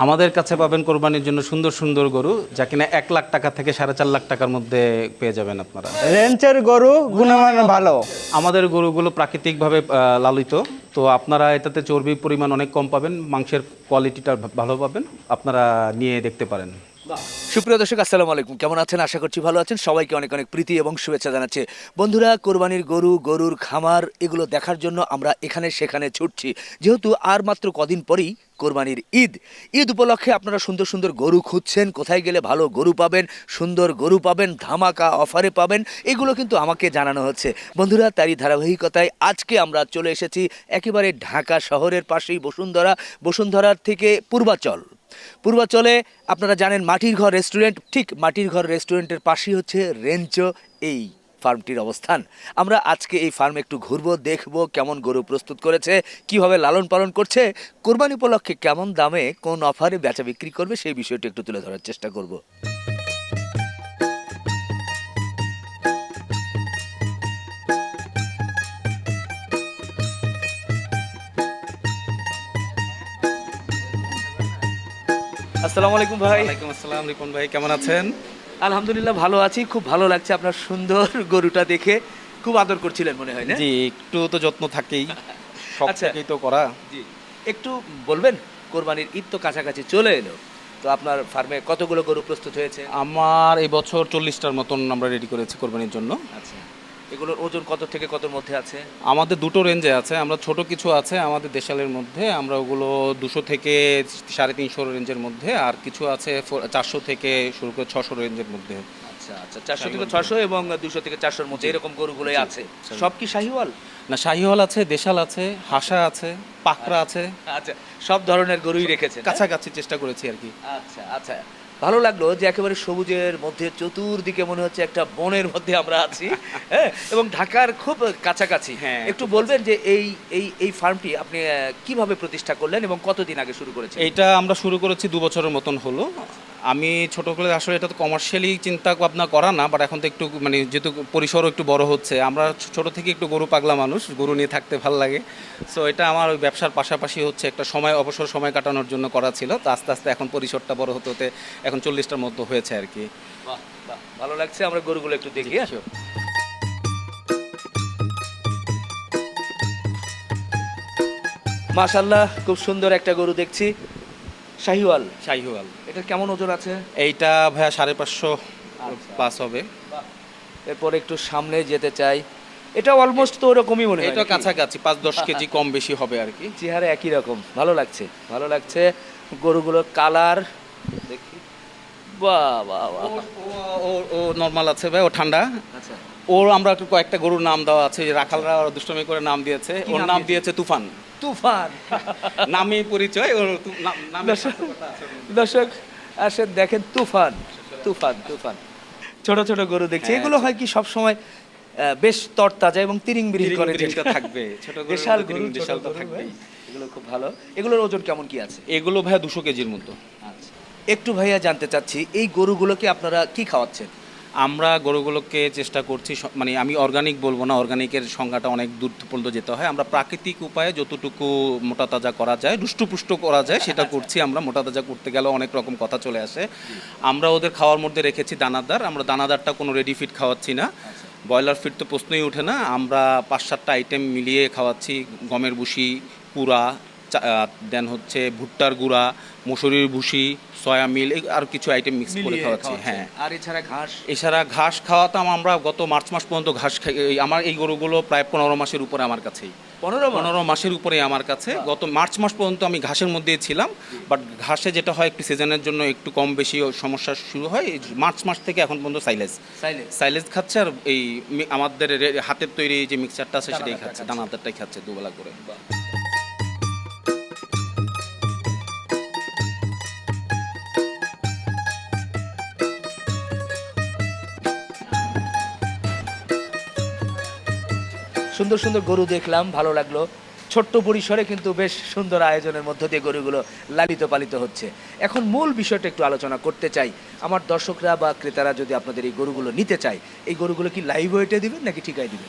আমাদের কাছে পাবেন কোরবানির জন্য সুন্দর সুন্দর গরু যা কিনা এক লাখ টাকা থেকে সাড়ে চার লাখ টাকার মধ্যে পেয়ে যাবেন আপনারা। রেঞ্চের গরু গুণমান ভালো। আমাদের গরুগুলো প্রাকৃতিকভাবে লালিত তো আপনারা এটাতে চর্বির পরিমাণ অনেক কম পাবেন মাংসের কোয়ালিটিটা ভালো পাবেন আপনারা নিয়ে দেখতে পারেন। সুপ্রিয় দর্শক আসসালামু আলাইকুম। কেমন আছেন? আশা করছি ভালো আছেন। সবাইকে অনেক অনেক প্রীতি এবং শুভেচ্ছা জানাচ্ছে। বন্ধুরা কোরবানির গরু গরুর খামার এগুলো দেখার জন্য আমরা এখানে সেখানে ছুটছি। যেহেতু আর মাত্র কদিন পরেই কোরবানির ঈদ। ঈদ উপলক্ষে আপনারা সুন্দর সুন্দর গরু খুঁজছেন, কোথায় গেলে ভালো গরু পাবেন, সুন্দর গরু পাবেন, ধামাকা অফারে পাবেন, এগুলো কিন্তু আমাকে জানানো হচ্ছে। বন্ধুরা, তারই ধারাবাহিকতায় আজকে আমরা চলে এসেছি একেবারে ঢাকা শহরের পাশেই বসুন্ধরা বসুন্ধরার থেকে পূর্বাচল। পূর্বাচলে আপনারা জানেন মাটির ঘর রেস্টুরেন্ট, ঠিক মাটির ঘর রেস্টুরেন্টের পাশেই হচ্ছে রেঞ্চো এই ফার্মটির অবস্থান। আমরা আজকে এই ফার্মে একটু ঘুরবো দেখব কেমন গরু প্রস্তুত করেছে কীভাবে লালন পালন করছে কোরবানি উপলক্ষে কেমন দামে কোন অফারে বেচা বিক্রি করবে সেই বিষয়টি একটু তুলে ধরার চেষ্টা করব। আসসালামু আলাইকুম ভাই। ওয়ালাইকুম আসসালাম রিপন ভাই কেমন আছেন? আলহামদুলিল্লাহ ভালো আছি। খুব ভালো লাগছে আপনার সুন্দর গরুটা দেখে। খুব আদর করছিলেন মনে হয় না? জি একটু তো যত্ন থাকেই। সব আচ্ছা। থেকেই তো করা। জি। একটু বলবেন কোরবানির ঈদ তো কাছাকাছি চলে এলো। তো আপনার ফার্মে কতগুলো গরু প্রস্তুত হয়েছে? আমার এই বছর চল্লিশটার মতন আমরা রেডি করেছি কোরবানির জন্য। আচ্ছা। এগুলোর ওজন কত থেকে কতর মধ্যে আছে? আমাদের দুটো রেঞ্জে আছে। আমরা ছোট কিছু আছে আমাদের দেশালের মধ্যে আমরা ওগুলো দুশো থেকে সাড়ে তিনশো রেঞ্জের মধ্যে আর কিছু আছে চারশো থেকে শুরু করে ছশো রেঞ্জের মধ্যে। আচ্ছা আচ্ছা চারশো থেকে ছশো এবং দুশো থেকে চারশোর মধ্যে এরকম গরুগুলোই আছে। সব কি শাহিওয়াল না শাহিওয়াল আছে দেশাল আছে হাসা আছে পাকড়া আছে। আচ্ছা সব ধরনের গরুই রেখেছে কাছাকাছি চেষ্টা করেছি আর কি। আচ্ছা আচ্ছা। ভালো লাগল যে একেবারে সবুজের মধ্যে চতুর্দিকে মনে হচ্ছে একটা বনের মধ্যে আমরা আছি হ্যাঁ? এবং ঢাকার খুব কাছাকাছি। হ্যাঁ, একটু বলবেন যে এই এই এই ফার্মটি আপনি কীভাবে প্রতিষ্ঠা করলেন এবং কতদিন আগে শুরু করেছেন এটা আমরা শুরু করেছি দু বছরের মতন হলো। আমি ছোট করে আসলে এটা তো কমার্শিয়ালি চিন্তা ভাবনা করা না বাট এখন তো একটু মানে যেহেতু পরিসরও একটু বড় হচ্ছে আমরা ছোট থেকে একটু গরু পাগলা মানুষ গরু নিয়ে থাকতে ভালো লাগে। সো এটা আমার ওই ব্যবসার পাশাপাশি হচ্ছে একটা সময় অবসর সময় কাটানোর জন্য করা ছিল তো আস্তে আস্তে এখন পরিসরটা বড় হতে হতে এখন চল্লিশটার মতো হয়েছে আর কি। ভালো লাগছে আমরা গরুগুলো একটু দেখি আসো মাশাল্লাহ খুব সুন্দর একটা গরু দেখছি। শাহিওয়াল। শাহিওয়াল। এটা কেমন ওজন আছে? এইটা ভাইয়া সাড়ে পাঁচশো প্লাস হবে। এরপর একটু সামনে যেতে চাই। এটা অলমোস্ট তো ওরকমই মনে হয় এটা কাছাকাছি পাঁচ দশ কেজি কম বেশি হবে আর কি। চেহারা একই রকম। ভালো লাগছে। ভালো লাগছে। গরুগুলোর কালার দেখি। বাহ বাহ ও ও নর্মাল আছে ভাই ও ঠান্ডা। আচ্ছা। ওর আমরা একটু কয়েকটা গরুর নাম দেওয়া আছে রাখালরা দুষ্টমি করে নাম দিয়েছে। ওর নাম? দিয়েছে তুফান। তুফান। নামে পরিচয় দর্শক আসেন দেখেন তুফান তুফান তুফান। ছোট ছোট গরু দেখছি। হ্যাঁ, এগুলো হয় কি সব সময় বেশ তরতাজা এবং তিরিং বিরিং করে যেটা। থাকবে। ছোট বিশাল গরু বিশাল তো থাকবেই। এগুলো খুব ভালো। এগুলোর ওজন কেমন কি আছে? এগুলো ভাইয়া দুশো কেজির মতো। আচ্ছা। একটু ভাইয়া জানতে চাচ্ছি এই গরুগুলোকে আপনারা কি খাওয়াচ্ছেন? আমরা গরুগুলোকে চেষ্টা করছি মানে আমি অর্গানিক বলব না অর্গানিকের সংজ্ঞাটা অনেক দূর পর্যন্ত যেতে হয়। আমরা প্রাকৃতিক উপায়ে যতটুকু মোটা তাজা করা যায় দুষ্টপুষ্ট করা যায়, সেটা করছি আমরা। মোটা তাজা করতে গেলে অনেক রকম কথা চলে আসে। আমরা ওদের খাওয়ার মধ্যে রেখেছি দানাদার। আমরা দানাদারটা কোনো রেডি ফিট খাওয়াচ্ছি না। ব্রয়লার ফিট তো প্রশ্নই ওঠে না। আমরা পাঁচ সাতটা আইটেম মিলিয়ে খাওয়াচ্ছি। গমের ভুসি, কুড়া দেন হচ্ছে ভুট্টার গুঁড়া মসুরির ভুসি সয়া মিল আর কিছু আইটেম মিক্স করে খাওয়াচ্ছি হ্যাঁ। আর এছাড়া ঘাস? এছাড়া ঘাস খাওয়াতাম আমরা গত মার্চ মাস পর্যন্ত ঘাস খাই এই আমার এই গরুগুলো প্রায় পনেরো মাসের উপরে আমার কাছেই। পনেরো পনেরো মাসের উপরে আমার কাছে। গত মার্চ মাস পর্যন্ত আমি ঘাসের মধ্যেই ছিলাম বাট ঘাসে যেটা হয় একটু সিজনের জন্য একটু কম বেশি সমস্যা শুরু হয় এই মার্চ মাস থেকে এখন পর্যন্ত সাইলেজ সাইলেজ খাচ্ছে আর এই আমাদের হাতের তৈরি যে মিক্সারটা আছে সেটাই খাচ্ছে খাচ্ছে। দানাদারটাই খাচ্ছে দুবেলা করে। সুন্দর সুন্দর গরু দেখলাম, ভালো লাগল। ছোট্ট পরিসরে কিন্তু বেশ সুন্দর আয়োজনের মধ্য দিয়ে গরুগুলো লালিত পালিত হচ্ছে। এখন মূল বিষয়টা একটু আলোচনা করতে চাই। আমার দর্শকরা বা ক্রেতারা যদি আপনাদের এই গরুগুলো নিতে চায়, এই গরুগুলো কি লাইভ ওয়েটে দিবেন নাকি ঠিকায় দিবেন?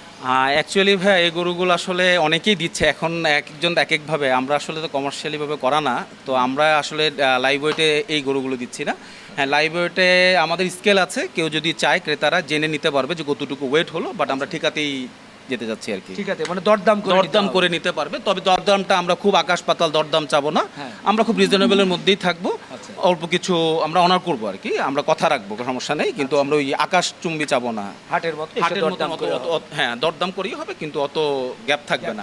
অ্যাকচুয়ালি ভাই, এই গরুগুলো আসলে অনেকেই দিচ্ছে। এখন এক একজন এক একভাবে আমরা আসলে তো কমার্শিয়ালিভাবে করা না। তো আমরা আসলে লাইভ ওয়েটে এই গরুগুলো দিচ্ছি না। হ্যাঁ লাইভ ওয়েটে আমাদের স্কেল আছে। কেউ যদি চায়, ক্রেতারা জেনে নিতে পারবে যে কতটুকু ওয়েট হলো বাট আমরা ঠিকাতেই যেতে যাচ্ছি আর কি। ঠিক আছে মানে দরদাম করে দরদাম করে নিতে পারবে তবে দরদামটা আমরা খুব আকাশ পাতাল দরদাম চাবো না। হ্যাঁ। আমরা খুব রিজনেবলের মধ্যেই থাকব। আচ্ছা। অল্প কিছু আমরা অনার করব আর কি আমরা কথা রাখব কোনো সমস্যা নেই কিন্তু আমরা ওই আকাশ চুম্বি চাবো না। হাটের মতো হাটের মতো হ্যাঁ দরদাম করেই হবে কিন্তু অত গ্যাপ থাকবে না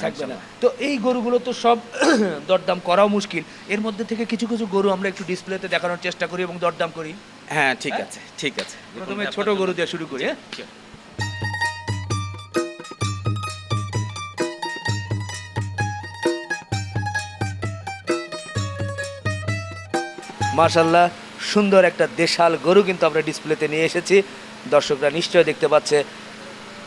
তো এই গরুগুলো তো সব দরদাম করাও মুশকিল। এর মধ্যে থেকে কিছু কিছু গরু আমরা একটু ডিসপ্লেতে দেখানোর চেষ্টা করি এবং দরদাম করি। হ্যাঁ ঠিক আছে ঠিক আছে। প্রথমে ছোট গরু দিয়ে শুরু করি হ্যাঁ? মার্শাল্লাহ সুন্দর একটা দেশাল গরু কিন্তু আমরা ডিসপ্লেতে নিয়ে এসেছি। দর্শকরা নিশ্চয় দেখতে পাচ্ছে।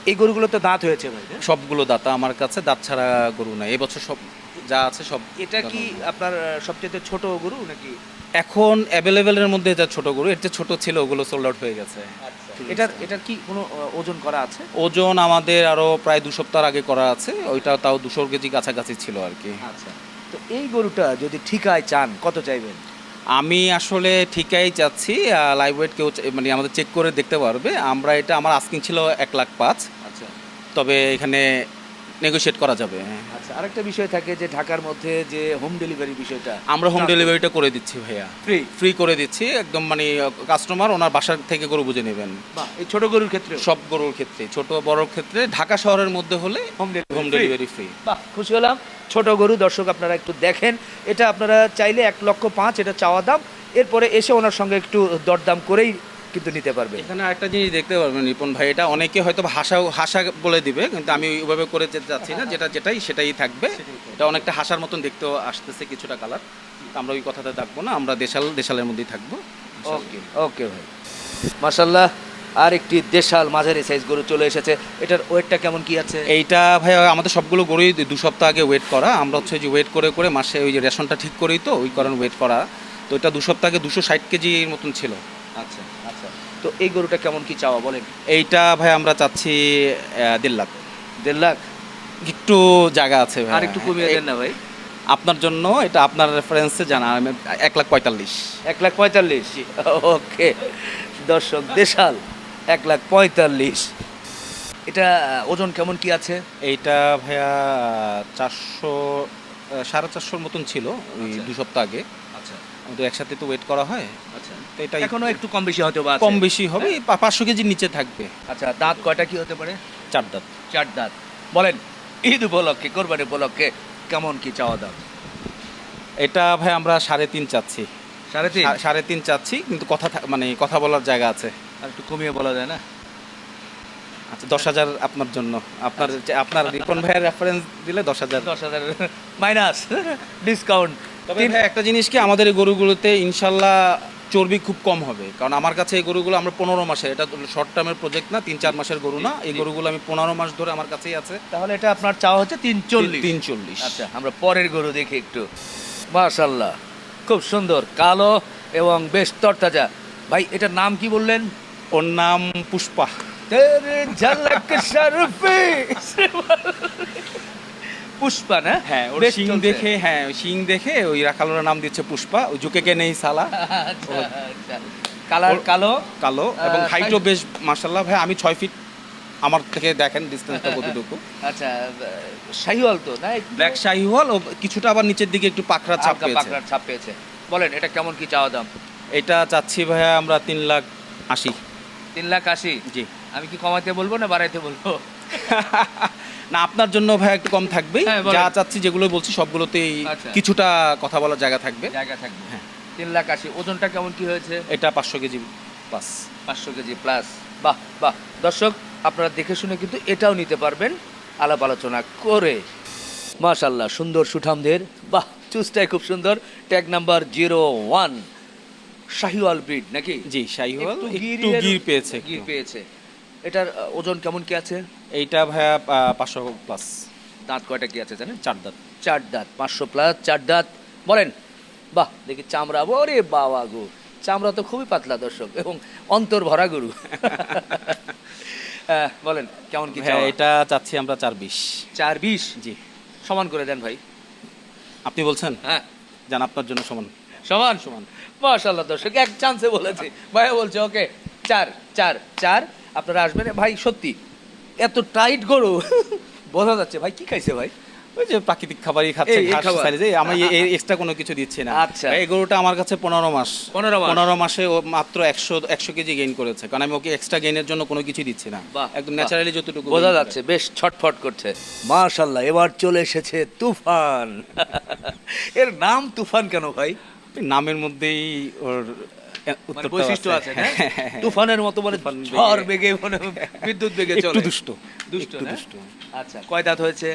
এই গরুগুলো তো দাঁত হয়েছে ভাই সবগুলো দাঁত আমার কাছে দাঁত ছাড়া গরু নাই। এবছর সব যা আছে সব এটা কি আপনার সবচেয়ে ছোট গরু নাকি? এখন অ্যাভেলেবেলের মধ্যে যা ছোট গরু। এর যে ছোট ছিল ওগুলো সোল্ড আউট হয়ে গেছে। এটা এটার কি কোনো ওজন করা আছে? ওজন আমাদের আরও প্রায় দু সপ্তাহ আগে করা আছে। ওইটা তাও দুশো কেজি কাছাকাছি ছিল আর কি। আচ্ছা। তো এই গরুটা যদি ঠিকায় চান কত চাইবেন? আমি আসলে ঠিকাই যাচ্ছি লাইভ ওয়েট কেউ মানে আমাদের চেক করে দেখতে পারবে। আমরা এটা আমার আস্কিং ছিল এক লাখ পাঁচ। আচ্ছা। তবে এখানে নেগোশিয়েট করা যাবে আচ্ছা আরেকটা বিষয় থাকে যে ঢাকার মধ্যে যে হোম ডেলিভারি বিষয়টা। আমরা হোম ডেলিভারিটা করে দিচ্ছি ভাইয়া। ফ্রি ফ্রি করে দিচ্ছি একদম মানে কাস্টমার ওনার বাসার থেকে গরু বুঝে নেবেন। বাহ এই ছোট গরুর ক্ষেত্রে সব গরুর ক্ষেত্রে ছোট বড় ক্ষেত্রে ঢাকা শহরের মধ্যে হলে হোম ডেলিভারি ফ্রি বাহ খুশি হলাম। ছোট গরু দর্শক আপনারা একটু দেখেন। এটা আপনারা চাইলে এক লক্ষ পাঁচ এটা চাওয়া দাম। এরপরে এসে ওনার সঙ্গে একটু দরদাম করেই কিন্তু নিতে পারবে। এখানে একটা জিনিস দেখতে পারবেন রিপন ভাই এটা অনেকে হয়তো হাসা হাসা বলে দিবে কিন্তু আমি ওইভাবে করে যেতে চাচ্ছি না যেটা যেটাই সেটাই থাকবে। এটা অনেকটা হাসার মতন দেখতেও আসতেছে কিছুটা কালার আমরা ওই কথাতে থাকব না আমরা দেশাল দেশালের মধ্যেই থাকব। ওকে ওকে ভাই। মাশাল্লাহ আর একটি দেশাল মাঝারি সাইজ গরু চলে এসেছে। এটার ওয়েটটা কেমন কি আছে? এইটা ভাই আমাদের সবগুলো গরুই দু সপ্তাহ আগে ওয়েট করা। আমরা হচ্ছে যে ওয়েট করে করে মাসে ওই যে রেশনটা ঠিক করেই তো ওই কারণে ওয়েট করা। তো এটা দু সপ্তাহ আগে দুশো ষাট কেজির মতন ছিল। আচ্ছা। তো এই গরুটা কেমন কি চাওয়া বলেন। এইটা ভাই আমরা চাচ্ছি দেড় লাখ। দেড় লাখ? একটু জায়গা আছে ভাই। আর একটু কমিয়ে দেন না ভাই। আপনার জন্য এটা আপনার রেফারেন্সে জানা আমি এক লাখ পঁয়তাল্লিশ। এক লাখ পঁয়তাল্লিশ? ওকে। দর্শক দেশাল এক লাখ পঁয়তাল্লিশ। এটা ওজন কেমন কি আছে? এইটা ভাইয়া চারশো সাড়ে চারশোর মতন ছিল ওই আচ্ছা। দু সপ্তাহ আগে। আমাদের একসাথে তো ওয়েট করা হয়। আচ্ছা। তো এটা এখনও একটু কম বেশি হতে পারে কম বেশি হবে পাঁচশো কেজির নিচে থাকবে। আচ্ছা দাঁত কয়টা কি হতে পারে? চার দাঁত। চার দাঁত। বলেন ঈদ উপলক্ষে কোরবানি উপলক্ষে কেমন কি চাওয়া দাম? এটা ভাই আমরা সাড়ে তিন চাচ্ছি। সাড়ে তিন? সাড়ে তিন চাচ্ছি কিন্তু কথা মানে কথা বলার জায়গা আছে। আর একটু কমিয়ে বলা যায় না? আচ্ছা দশ হাজার আপনার জন্য। আপনার আপনার রিপন ভাইয়ের রেফারেন্স দিলে দশ হাজার। দশ হাজার মাইনাস ডিসকাউন্ট তবে ভাই একটা জিনিস কি আমাদের এই গরুগুলোতে ইনশাল্লাহ চর্বি খুব কম হবে। কারণ আমার কাছে এই গরুগুলো আমরা পনেরো মাসের এটা শর্ট টার্মের প্রজেক্ট না তিন চার মাসের গরু না। এই গরুগুলো আমি পনেরো মাস ধরে আমার কাছেই আছে। তাহলে এটা আপনার চাওয়া হচ্ছে তিন চল্লিশ। তিন চল্লিশ। আচ্ছা আমরা পরের গরু দেখি একটু। মাশাল্লাহ খুব সুন্দর কালো এবং বেশ তরতাজা। ভাই এটার নাম কি বললেন? ওর নাম পুষ্পা। ঝলক পুষ্পা না? হ্যাঁ ওর শিং দেখে হ্যাঁ শিং দেখে ওই রাখালোর নাম দিচ্ছে পুষ্পা ওই ঝুঁকে কে নেই সালা আচ্ছা, আচ্ছা। কালার কালো? কালো এবং হাইটও বেশ মার্শাল্লাহ ভাই আমি ছয় ফিট আমার থেকে দেখেন ডিস্টেন্সটা কতটুকু। আচ্ছা শাহিওয়াল তো না? ব্ল্যাক শাহিওয়াল ও কিছুটা আবার নিচের দিকে একটু পাকড়া ছাপ পেয়েছে। পাকড়ার ছাপ পেয়েছে। বলেন এটা কেমন কি চাওয়া দাম? এটা চাচ্ছি ভাইয়া আমরা তিন লাখ আশি। তিন লাখ আশি? জি। আমি কি কমাইতে বলব না বাড়াইতে বলব? না আপনার জন্য ভাই একটু কম থাকবে। হ্যাঁ, যা চাচ্ছি যেগুলো বলছি সবগুলোতেই আচ্ছা। কিছুটা কথা বলার জায়গা থাকবে। জায়গা থাকবে। হ্যাঁ। তিন লাখ আশি। ওজনটা কেমন কি হয়েছে? এটা পাঁচশো কেজি পাস পাঁচশো কেজি প্লাস বাহ বাহ। দর্শক আপনারা দেখে শুনে কিন্তু এটাও নিতে পারবেন। আলাপ আলোচনা করে। মাশাল্লাহ সুন্দর সুঠামদের। বাহ চুজটাই খুব সুন্দর। Tag number zero one Sahiwal breed নাকি? জি শাহিওয়াল একটু একটু গির পেয়েছে গির পেয়েছে। এটার ওজন কেমন কি আছে? এইটা ভাইয়া পাঁচশো প্লাস দাঁত কয়টা কি আছে জানেন? চার দাঁত। চার দাঁত পাঁচশো প্লাস চার দাঁত। বলেন বাহ দেখি চামড়া। ওরে বাবা গো চামড়া তো খুবই পাতলা দর্শক এবং অন্তর ভরা গরু। বলেন কেমন কি হ্যাঁ এটা চাচ্ছি আমরা চার বিশ। চার বিশ? জি। সমান করে দেন ভাই। আপনি বলছেন? হ্যাঁ। জান আপনার জন্য সমান। সমান সমান। মাশাল্লাহ দর্শক এক চান্সে বলেছে। ভাইয়া বলছে ওকে চার চার চার আপনারা আসবেন? ভাই সত্যি এত টাইট গরু বোঝা যাচ্ছে। ভাই কি খাইছে ভাই? ওই যে প্রাকৃতিক খাবারই খাচ্ছে যে আমি এক্সট্রা কোনো কিছু দিচ্ছি না। আচ্ছা। এই গরুটা আমার কাছে পনেরো মাস। 15 মাস। পনেরো মাসে ও মাত্র একশো একশো কেজি গেইন করেছে কারণ আমি ওকে এক্সট্রা গেইনের জন্য কোনো কিছু দিচ্ছি না। বাহ, একদম ন্যাচারালি যতটুকু বোঝা যাচ্ছে বেশ ছটফট করছে। মাশাল্লাহ এবার চলে এসেছে তুফান। এর নাম তুফান কেন ভাই? নামের মধ্যেই ওর বৈশিষ্ট্য আছে। হ্যাঁ, হ্যাঁ, হ্যাঁ। তুফানের মতো মানে ঝড় বেগে মানে বিদ্যুৎ বেগে চলে। দুষ্ট দুষ্ট দুষ্ট। আচ্ছা কয় দাঁত হয়েছে?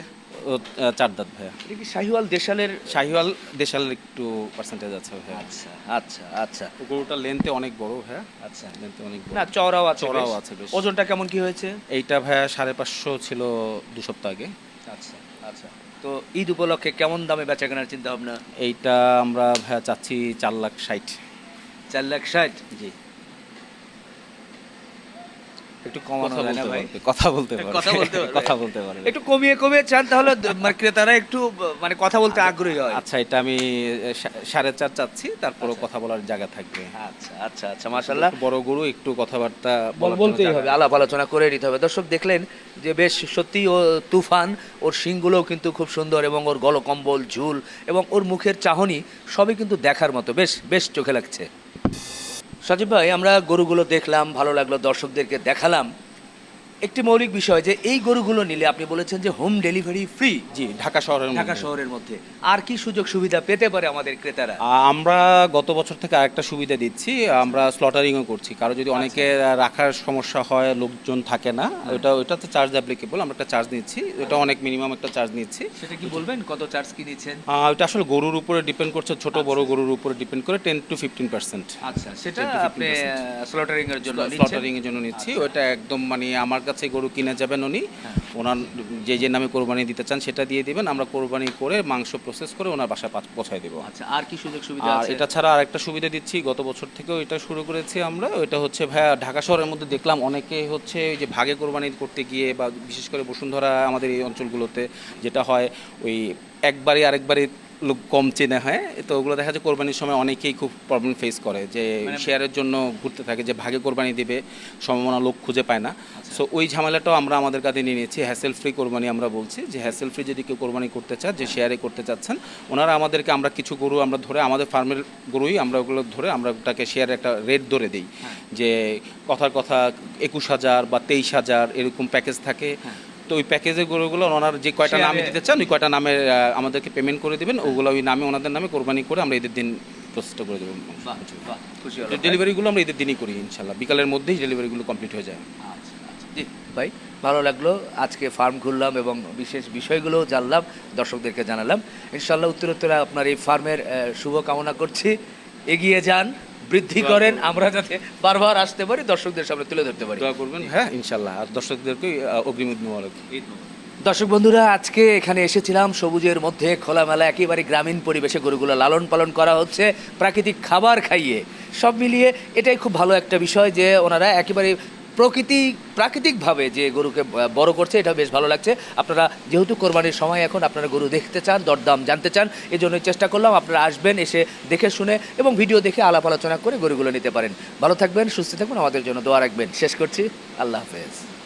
চার দাঁত ভাইয়া। কি শাহিওয়াল দেশালের? শাহিওয়াল দেশালের একটু পার্সেন্টেজ আছে ভাইয়া। আচ্ছা আচ্ছা আচ্ছা। গরুটা লেন্থে অনেক বড় ভাইয়া। আচ্ছা। লেন্থে অনেক বড়। না চওড়াও আছে চওড়াও আছে বেশ। ওজনটা কেমন কি হয়েছে? এইটা ভাইয়া সাড়ে পাঁচশো ছিল দু সপ্তাহ আগে। আচ্ছা আচ্ছা। তো ঈদ উপলক্ষে কেমন দামে বেচা কেনার চিন্তা ভাবনা এইটা আমরা ভাইয়া চাচ্ছি চার লাখ ষাট। চার লাখ ষাট? জি। একটু কমানো কথা যায় না বলতে ভাই? কথা বলতে পারবে। কথা বলতে পারবে। কথা বলতে পারবে। একটু কমিয়ে কমিয়ে চান তাহলে মানে ক্রেতারা একটু মানে কথা বলতে আগ্রহী হয়। আচ্ছা এটা আমি সাড়ে চার চাচ্ছি তারপরও কথা বলার জায়গা থাকবে। আচ্ছা আচ্ছা আচ্ছা মাশাল্লাহ বড় গরু একটু কথাবার্তা বলতেই হবে আলাপ আলোচনা করে নিতে হবে। দর্শক দেখলেন যে বেশ সত্যি ও তুফান ওর শিংগুলোও কিন্তু খুব সুন্দর এবং ওর গলকম্বল ঝুল এবং ওর মুখের চাহনি সবই কিন্তু দেখার মতো। বেশ বেশ চোখে লাগছে। সজীব ভাই আমরা গরুগুলো দেখলাম ভালো লাগল দর্শকদেরকে দেখালাম। একটি মৌলিক বিষয় যে এই গরুগুলো নিলে আপনি বলেছেন যে home delivery free ji Dhaka শহরের ঢাকা শহরের মধ্যে। আর কি সুযোগ সুবিধা পেতে পারে আমাদের ক্রেতারা? আমরা গত বছর থেকে আরেকটা সুবিধা দিচ্ছি আমরা স্লটারিংও করছি। কারও যদি অনেকে রাখার সমস্যা হয় লোকজন থাকে না ওটা ওটা তো চার্জ অ্যাপ্লিকেবল আমরা একটা চার্জ নিচ্ছি। ওটা অনেক মিনিমাম একটা চার্জ নিচ্ছি। সেটা কি বলবেন? কত চার্জ কি নিচ্ছেন ওটা আসলে গরুর উপরে ডিপেন্ড করছে ছোট বড় গরুর উপরে ডিপেন্ড করে টেন টু ফিফটিন পার্সেন্ট আচ্ছা সেটা 10 to 15% আপনি স্লটারিং এর জন্য স্লটারিং এর জন্য নিচ্ছি। ওটা একদম মানে আমার কাছে গরু কিনে যাবেন উনি। ওনার যে যে নামে কোরবানি দিতে চান সেটা দিয়ে দিবেন। আমরা কোরবানি করে মাংস প্রসেস করে ওনার বাসায় পৌঁছায় দেবো। আচ্ছা আর কি সুযোগ সুবিধা আর এটা ছাড়া আরেকটা সুবিধা দিচ্ছি। গত বছর থেকেও এটা শুরু করেছি আমরা। ওইটা হচ্ছে ভাইয়া ঢাকা শহরের মধ্যে দেখলাম অনেকে হচ্ছে যে ভাগে কোরবানি করতে গিয়ে বা বিশেষ করে বসুন্ধরা আমাদের এই অঞ্চলগুলোতে যেটা হয় ওই একবারই আরেকবারই লোক কম চেনে হয়। তো ওগুলো দেখা যায় কোরবানির সময় অনেকেই খুব প্রবলেম ফেস করে যে মানে- শেয়ারের জন্য ঘুরতে থাকে যে ভাগে কোরবানি দিবে সম্ভাবনা লোক খুঁজে পায় না। সো ওই ঝামেলাটাও আমরা আমাদের কাছে নিয়ে নিয়েছি। হ্যাসেল ফ্রি কোরবানি আমরা বলছি। যে হ্যাসেল ফ্রি যদি কেউ কোরবানি করতে চান যে শেয়ারে করতে চাচ্ছেন ওনারা আমাদেরকে আমরা কিছু গরু আমরা ধরে আমাদের ফার্মের গরুই আমরা ওগুলো ধরে আমরা ওটাকে শেয়ারে একটা রেট ধরে দিই। হ্যাঁ। যে কথার কথা একুশ হাজার বা তেইশ হাজার এরকম প্যাকেজ থাকে। তো ওই প্যাকেজের গরুগুলো ওনার যে কয়টা নামে দিতে চান ওই কয়টা নামে আমাদেরকে পেমেন্ট করে দেবেন। ওগুলো ওই নামে ওনাদের নামে কোরবানি করে আমরা ঈদের দিন প্রস্তুত করে দেবেন। ডেলিভারিগুলো আমরা ঈদের দিনই করি ইনশাল্লাহ বিকালের মধ্যেই ডেলিভারিগুলো কমপ্লিট হয়ে যায়। আচ্ছা। জি, ভাই ভালো লাগল। আজকে ফার্ম ঘুরলাম এবং বিশেষ বিষয়গুলোও জানলাম দর্শকদেরকে জানালাম। ইনশাল্লাহ উত্তরোত্তর আপনার এই ফার্মের শুভ কামনা করছি। এগিয়ে যান বৃদ্ধি করেন আমরা যাতে বারবার আসতে পারি দর্শকদের সামনে তুলে ধরতে পারি। দোয়া করবেন। হ্যাঁ ইনশাল্লাহ আর দর্শকদেরকে অগ্রিম ঈদ মোবারক। দর্শক বন্ধুরা আজকে এখানে এসেছিলাম সবুজের মধ্যে খোলামেলা একেবারে গ্রামীণ পরিবেশে গরুগুলো লালন পালন করা হচ্ছে প্রাকৃতিক খাবার খাইয়ে। সব মিলিয়ে এটাই খুব ভালো একটা বিষয় যে ওনারা একেবারে প্রকৃতি, প্রাকৃতিকভাবে যে গরুকে বড় করছে এটা বেশ ভালো লাগছে। আপনারা যেহেতু কোরবানির সময় এখন আপনারা গরু দেখতে চান, দরদাম জানতে চান এই জন্যই চেষ্টা করলাম, আপনারা আসবেন, এসে দেখে শুনে এবং ভিডিও দেখে আলাপ আলোচনা করে গরুগুলো নিতে পারেন। ভালো থাকবেন, সুস্থ থাকবেন আমাদের জন্য দোয়া রাখবেন। শেষ করছি, আল্লাহ হাফেজ।